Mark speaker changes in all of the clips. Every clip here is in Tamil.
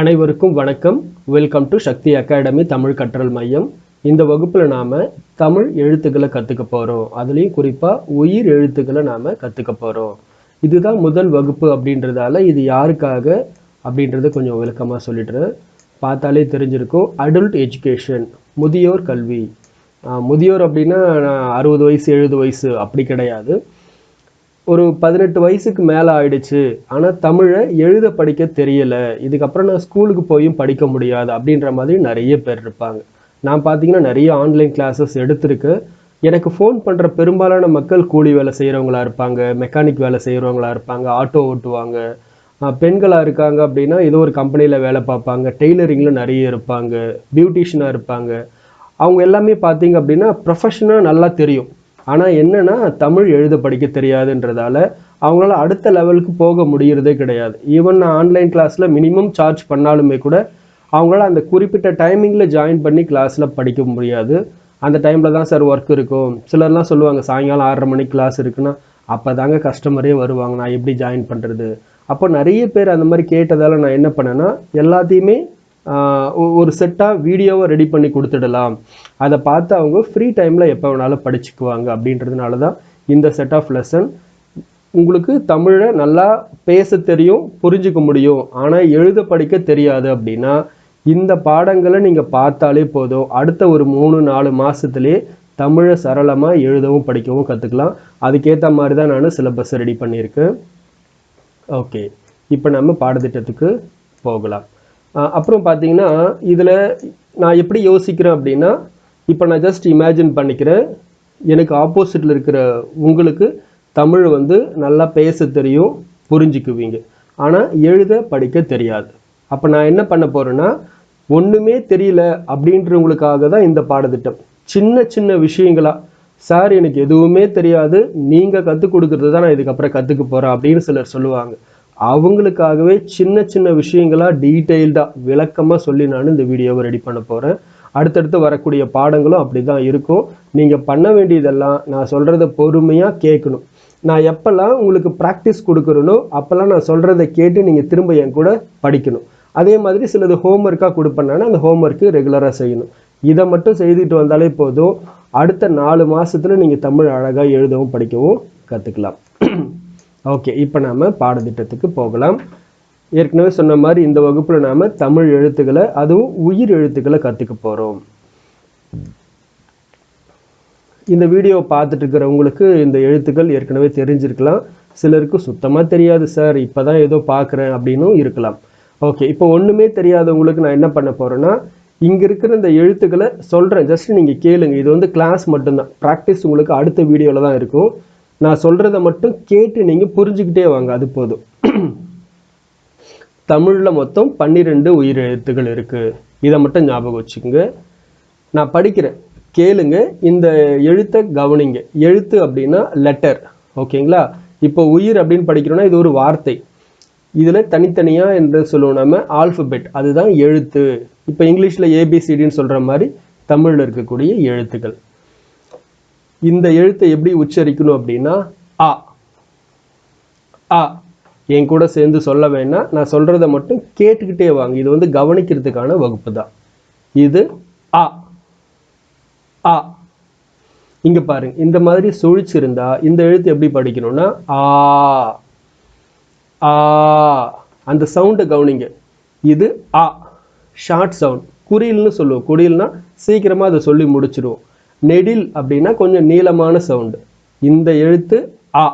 Speaker 1: அனைவருக்கும் வணக்கம். Welcome to Sakthi academy Tamil கற்றல் மையம். இந்த வகுப்பில் நாம் தமிழ் எழுத்துக்களை கற்றுக்க போகிறோம் அதுலேயும் குறிப்பாக உயிர் எழுத்துக்களை நாம் கற்றுக்க போகிறோம் இதுதான் முதல் வகுப்பு அப்படின்றதால இது யாருக்காக அப்படின்றத கொஞ்சம் விளக்கமாக சொல்லிடுறேன் பார்த்தாலே தெரிஞ்சிருக்கும். அடல்ட் எஜுகேஷன் முதியோர் கல்வி. முதியோர் அப்படின்னா நான் அறுபது வயசு எழுபது வயசு அப்படி கிடையாது. ஒரு பதினெட்டு வயசுக்கு மேலே ஆயிடுச்சு. ஆனால் தமிழை எழுத படிக்க தெரியலை. இதுக்கப்புறம் நான் ஸ்கூலுக்கு போயும் படிக்க முடியாது அப்படின்ற மாதிரி நிறைய பேர் இருப்பாங்க. நான் பார்த்தீங்கன்னா நிறைய ஆன்லைன் கிளாஸஸ் எடுத்திருக்கேன். எனக்கு ஃபோன் பண்ணுற பெரும்பாலான மக்கள் கூலி வேலை செய்கிறவங்களா இருப்பாங்க மெக்கானிக் வேலை செய்கிறவங்களா இருப்பாங்க ஆட்டோ ஓட்டுவாங்க. பெண்களாக இருக்காங்க அப்படின்னா ஏதோ ஒரு கம்பெனியில் வேலை பார்ப்பாங்க டெய்லரிங்கில் நிறைய இருப்பாங்க பியூட்டிஷியனாக இருப்பாங்க. அவங்க எல்லாமே பார்த்தீங்க அப்படின்னா ப்ரொஃபஷனாக நல்லா தெரியும். ஆனால் என்னென்னா தமிழ் எழுத படிக்க தெரியாதுன்றதால அவங்களால அடுத்த லெவலுக்கு போக முடியறதே கிடையாது. ஈவன் நான் ஆன்லைன் கிளாஸில் மினிமம் சார்ஜ் பண்ணாலுமே கூட அவங்களால அந்த குறிப்பிட்ட டைமிங்கில் ஜாயின் பண்ணி கிளாஸில் படிக்க முடியாது. அந்த டைமில் தான் சார் ஒர்க் இருக்கும். சிலர்லாம் சொல்லுவாங்க சாயங்காலம் ஆறரை மணிக்கு கிளாஸ் இருக்குன்னா அப்போ தாங்க கஸ்டமரே வருவாங்க. நான் எப்படி ஜாயின் பண்ணுறது அப்போ நிறைய பேர் அந்த மாதிரி கேட்டதால் நான் என்ன பண்ணேன்னா எல்லாத்தையுமே ஒரு செட்டாக வீடியோவை ரெடி பண்ணி கொடுத்துடலாம். அதை பார்த்து அவங்க ஃப்ரீ டைமில் எப்போ வேணாலும் படிச்சுக்குவாங்க அப்படின்றதுனால தான் இந்த செட் ஆஃப் லெசன் உங்களுக்கு தமிழை நல்லா பேச தெரியும் புரிஞ்சுக்க முடியும். ஆனால் எழுத படிக்க தெரியாது அப்படின்னா இந்த பாடங்களை நீங்கள் பார்த்தாலே போதும். அடுத்த ஒரு மூணு நாலு மாதத்துலேயே தமிழை சரளமாக எழுதவும் படிக்கவும் கற்றுக்கலாம் அதுக்கேற்ற மாதிரி தான் நான் சிலபஸ் ரெடி பண்ணியிருக்கேன். ஓகே இப்போ நம்ம பாடத்திட்டத்துக்கு போகலாம். அப்புறம் பார்த்தீங்கன்னா இதில் நான் எப்படி யோசிக்கிறேன் அப்படின்னா இப்போ நான் ஜஸ்ட் இமேஜின் பண்ணிக்கிறேன். எனக்கு ஆப்போசிட்டில் இருக்கிற உங்களுக்கு தமிழ் வந்து நல்லா பேச தெரியும் புரிஞ்சுக்குவீங்க. ஆனால் எழுத படிக்க தெரியாது. அப்போ நான் என்ன பண்ண போகிறேன்னா ஒன்றுமே தெரியல அப்படின்றவங்களுக்காக தான் இந்த பாடத்திட்டம். சின்ன சின்ன விஷயங்களா சார் எனக்கு எதுவுமே தெரியாது. நீங்கள் கற்றுக் கொடுக்குறது தான் நான் இதுக்கப்புறம் கற்றுக்க போகிறேன் அப்படின்னு சிலர் சொல்லுவாங்க. அவங்களுக்காகவே சின்ன சின்ன விஷயங்களா டீட்டெயில்டாக விளக்கமாக சொல்லி நான் இந்த வீடியோவை ரெடி பண்ண போகிறேன் அடுத்தடுத்து வரக்கூடிய பாடங்களும் அப்படி தான் இருக்கும். நீங்கள் பண்ண வேண்டியதெல்லாம் நான் சொல்கிறத பொறுமையாக கேட்கணும். நான் எப்போல்லாம் உங்களுக்கு ப்ராக்டிஸ் கொடுக்குறேனோ அப்போல்லாம் நான் சொல்கிறத கேட்டு நீங்கள் திரும்ப என் கூட படிக்கணும். அதே மாதிரி சிலது ஹோம்ஒர்க்காக கொடுப்பேன்னா அந்த ஹோம்ஒர்க்கு ரெகுலராக செய்யணும். இதை மட்டும் செய்துட்டு வந்தாலே போதும். அடுத்த நாலு மாதத்தில் நீங்கள் தமிழ் அழகாக எழுதவும் படிக்கவும் கற்றுக்கலாம் ஓகே இப்போ நாம பாடத்திட்டத்துக்கு போகலாம். ஏற்கனவே சொன்ன மாதிரி இந்த வகுப்பில் நாம தமிழ் எழுத்துக்களை அதுவும் உயிர் எழுத்துக்களை கற்றுக்க போகிறோம் இந்த வீடியோ பார்த்துட்டு இருக்கிறவங்களுக்கு இந்த எழுத்துக்கள் ஏற்கனவே தெரிஞ்சிருக்கலாம். சிலருக்கு சுத்தமாக தெரியாது சார் இப்போ தான் ஏதோ பார்க்குறேன் அப்படின்னும் இருக்கலாம். ஓகே இப்போ ஒன்றுமே தெரியாதவங்களுக்கு நான் என்ன பண்ண போகிறேன்னா இங்கே இருக்கிற இந்த எழுத்துக்களை சொல்கிறேன் ஜஸ்ட் நீங்கள் கேளுங்க. இது வந்து கிளாஸ் மட்டும்தான். ப்ராக்டிஸ் உங்களுக்கு அடுத்த வீடியோவில் தான் இருக்கும். நான் சொல்கிறத மட்டும் கேட்டு நீங்கள் புரிஞ்சுக்கிட்டே வாங்க அது போதும். தமிழில் மொத்தம் பன்னிரெண்டு உயிர் எழுத்துக்கள் இருக்குது இதை மட்டும் ஞாபகம் வச்சுக்கோங்க. நான் படிக்கிறேன். கேளுங்க. இந்த எழுத்தை கவனிங்க. எழுத்து அப்படின்னா லெட்டர் ஓகேங்களா? இப்போ உயிர் அப்படின்னு படிக்கிறோன்னா இது ஒரு வார்த்தை. இதில் தனித்தனியாக என்று சொல்லுவோம் நம்ம ஆல்ஃபபெட் அதுதான் எழுத்து. இப்போ இங்கிலீஷில் ஏபிசிடின்னு சொல்கிற மாதிரி தமிழில் இருக்கக்கூடிய எழுத்துக்கள். இந்த எழுத்தை எப்படி உச்சரிக்கணும் அப்படின்னா ஆ ஆ என் கூட சேர்ந்து சொல்ல வேணாம் நான் சொல்கிறத மட்டும் கேட்டுக்கிட்டே வாங்க. இது வந்து கவனிக்கிறதுக்கான வகுப்பு தான். இது ஆ ஆ இங்க பாருங்க. இந்த மாதிரி சுழிச்சிருந்தா இந்த எழுத்து எப்படி படிக்கணும்னா ஆ ஆ. அந்த சவுண்டை கவனிங்க. இது ஆ ஷார்ட் சவுண்ட் குறியில்னு சொல்லுவோம். குறில்னா சீக்கிரமா அதை சொல்லி முடிச்சிருவோம். நெடில் அப்படின்னா கொஞ்சம் நீளமான சவுண்டு. இந்த எழுத்து ஆ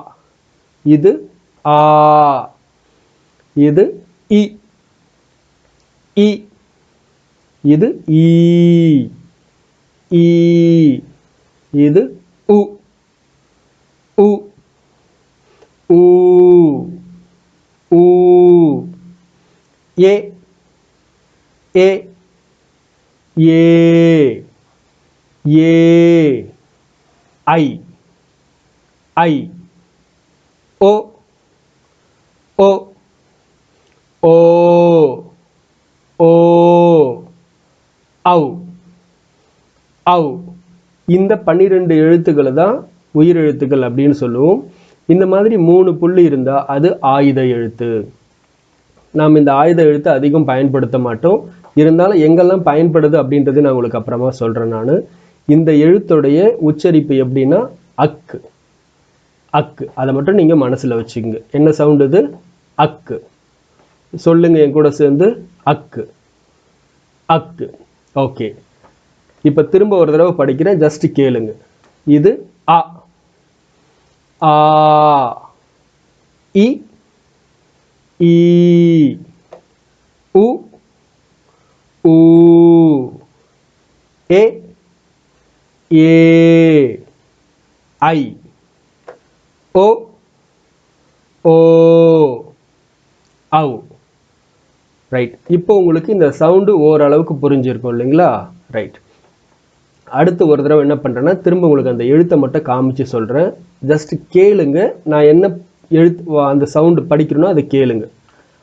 Speaker 1: இது ஆ. இது இ. இ. இது ஈ. ஈ. இது உ. உ. ஊ. ஊ. ஏ. ஏ. ஏ. ஏ ஐ ஐ ஓ ஓ ஓ ஓ ஔ ஔ. இந்த பன்னிரெண்டு எழுத்துக்களை தான் உயிர் எழுத்துக்கள் அப்படின்னு சொல்லுவோம். இந்த மாதிரி மூணு புள்ளி இருந்தால் அது ஆயுத எழுத்து. நாம் இந்த ஆயுத எழுத்தை அதிகம் பயன்படுத்த மாட்டோம். இருந்தாலும் எங்கெல்லாம் பயன்படுது அப்படின்றது நான் உங்களுக்கு அப்புறமா சொல்கிறேன் நான். இந்த எழுத்துடைய உச்சரிப்பு எப்படின்னா அக்கு. அக்கு. அதை மட்டும் நீங்கள் மனசில் வச்சுக்கோங்க. என்ன சவுண்ட் இது? அக்கு. சொல்லுங்க என் கூட சேர்ந்து அக்கு. அக்கு. ஓகே. இப்போ திரும்ப ஒரு தடவை படிக்கிறேன் ஜஸ்ட் கேளுங்க. இது அ. ஆ. இ. ஈ. உ. ஊ. ஏ. ஏ ஐ. ஓ ஓ ஔ. ரைட் இப்போ உங்களுக்கு இந்த சவுண்டு ஓரளவுக்கு புரிஞ்சிருக்கும் இல்லைங்களா? ரைட் அடுத்து ஒரு தடவை என்ன பண்ணுறேன்னா திரும்ப உங்களுக்கு அந்த எழுத்தை மட்டும் காமிச்சு சொல்கிறேன் ஜஸ்ட் கேளுங்க. நான் என்ன எழுத்து அந்த சவுண்டு படிக்கிறேனோ அதை கேளுங்க.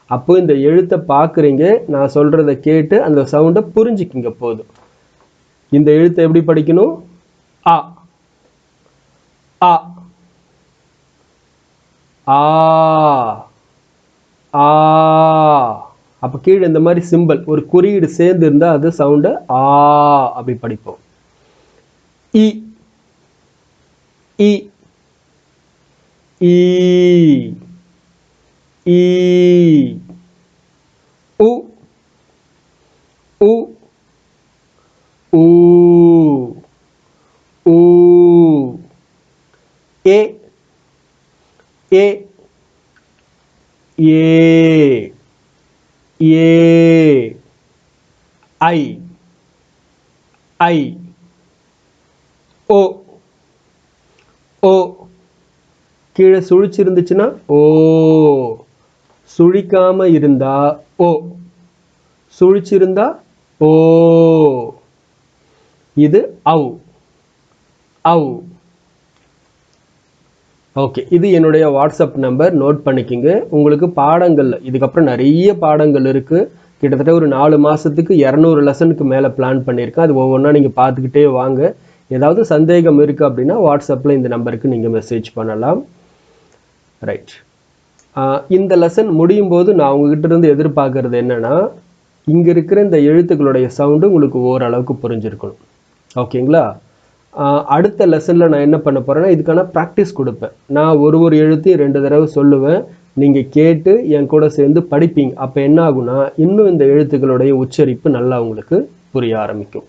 Speaker 1: அப்போ இந்த எழுத்தை பார்க்குறீங்க. நான் சொல்கிறத கேட்டு அந்த சவுண்டை புரிஞ்சுக்கிங்க போதும். இந்த எழுத்தை எப்படி படிக்கணும்? அ. அ. ஆ. ஆ. அப்போ கீழே இந்த மாதிரி சிம்பிள் ஒரு குறியீடு சேர்ந்து இருந்தால் அது சவுண்ட் ஆ அப்படி படிப்போம். இ. இ. ஈ ஈ உ உ ஊ ஊ ஏ ஏ ஏ ஏ ஐ ஐ ஓ ஓ கீழே சுழிச்சு இருந்துச்சுன்னா ஓ சுழிக்காம இருந்தா ஓ சுழிச்சிருந்தா ஓ இது அவு அவு ஓகே இது என்னுடைய வாட்ஸ்அப் நம்பர் நோட் பண்ணிக்கிங்க. உங்களுக்கு பாடங்கள் இதுக்கப்புறம் நிறைய பாடங்கள் இருக்குது கிட்டத்தட்ட ஒரு நாலு மாதத்துக்கு இரநூறு லெசனுக்கு மேலே பிளான் பண்ணியிருக்கேன். அது ஒவ்வொன்றா நீங்கள் பார்த்துக்கிட்டே வாங்க. ஏதாவது சந்தேகம் இருக்குது அப்படின்னா வாட்ஸ்அப்பில் இந்த நம்பருக்கு நீங்கள் மெசேஜ் பண்ணலாம். ரைட் இந்த லெசன் முடியும் போது நான் உங்ககிட்ட இருந்து எதிர்பார்க்கறது என்னென்னா இங்கே இருக்கிற இந்த எழுத்துக்களுடைய சவுண்டு உங்களுக்கு ஓரளவுக்கு புரிஞ்சிருக்கணும். ஓகேங்களா அடுத்த லெசனில் நான் என்ன பண்ண போகிறேன்னா இதுக்கான ப்ராக்டிஸ் கொடுப்பேன். நான் ஒரு ஒரு எழுத்தையும் ரெண்டு தடவை சொல்லுவேன். நீங்கள் கேட்டு என் கூட சேர்ந்து படிப்பீங்க. அப்போ என்ன ஆகுனா இன்னும் இந்த எழுத்துக்களுடைய உச்சரிப்பு நல்லா உங்களுக்கு புரிய ஆரம்பிக்கும்.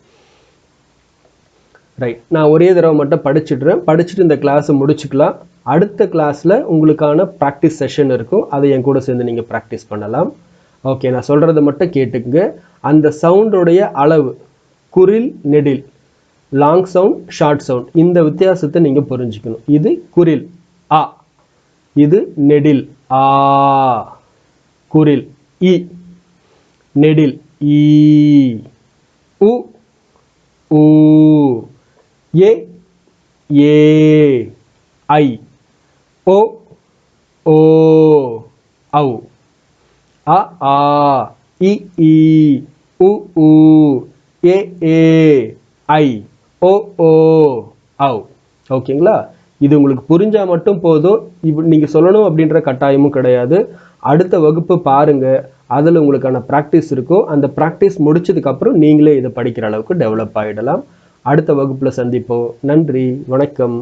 Speaker 1: ரைட் நான் ஒரே தடவை மட்டும் படிச்சுட்றேன். படிச்சுட்டு இந்த கிளாஸை முடிச்சுக்கலாம். அடுத்த கிளாஸில் உங்களுக்கான ப்ராக்டிஸ் செஷன் இருக்கும். அதை என் கூட சேர்ந்து நீங்கள் ப்ராக்டிஸ் பண்ணலாம். ஓகே நான் சொல்கிறத மட்டும் கேட்டுக்குங்க. அந்த சவுண்டுடைய அளவு குரில் நெடில். லாங் சவுண்ட் ஷார்ட் சவுண்ட் இந்த வித்தியாசத்தை நீங்கள் புரிஞ்சுக்கணும். இது குரில். ஆ. இது நெடில். ஆ. குரில். இ. நெடில். ஈ உ. ஊ ஏ. ஏ. ஐ. ஓ. ஓ. ஔ. அ. ஆ. இ. உ. ஊ ஏ. ஏ. ஐ. ஓ ஓ ஔ ஓகேங்களா? இது உங்களுக்கு புரிஞ்சா மட்டும் போதும். இப்படி நீங்கள் சொல்லணும் அப்படின்ற கட்டாயமும் கிடையாது. அடுத்த வகுப்பு பாருங்க. அதில் உங்களுக்கான ப்ராக்டிஸ் இருக்கும். அந்த ப்ராக்டிஸ் முடிச்சதுக்கப்புறம் நீங்களே இதை படிக்கிற அளவுக்கு டெவலப் ஆகிடலாம் அடுத்த வகுப்பில் சந்திப்போம். நன்றி. வணக்கம்.